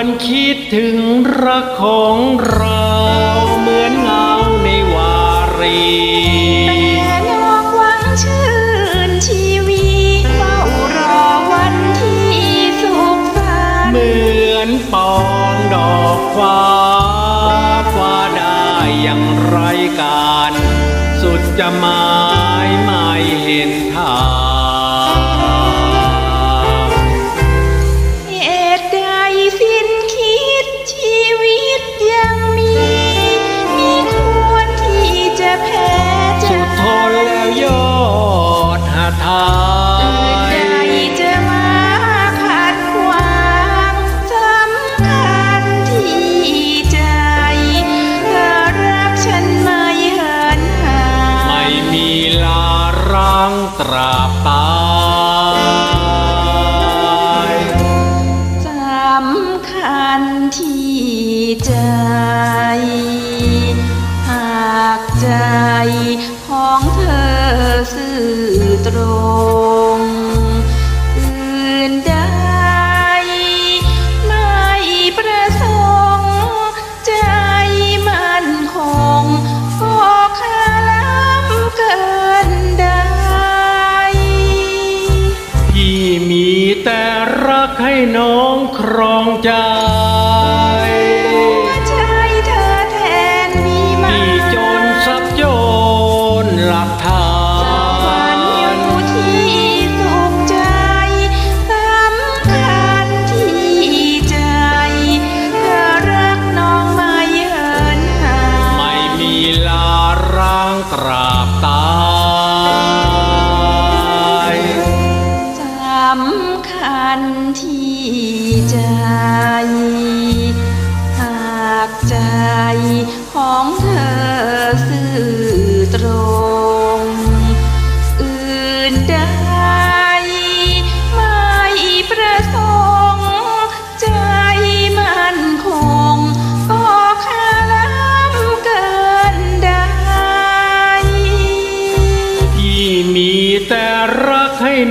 ถึงรักของเราเหมือนเงาในวารีแต่นอกหวังชื่นชีวีเฝ้ารอวันที่สุขสันเหต์มือนปองดอกฟ้าฟ้าได้อย่างไรการ สุดจะหมายไม่เห็นทาง ราบตายสำคัญที่ใจ หากใจของเธอซื่อตรง ให้น้องครองใจหัวใจเธอแทนมีมาพี่จนสับโจนหลักฐาฝันอนยู่ที่สุขใจสำคัญที่ใจเธอรักน้องไม่เหินห่าำคันที่ใจ หากใจของเธอ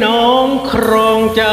น้องครองใจ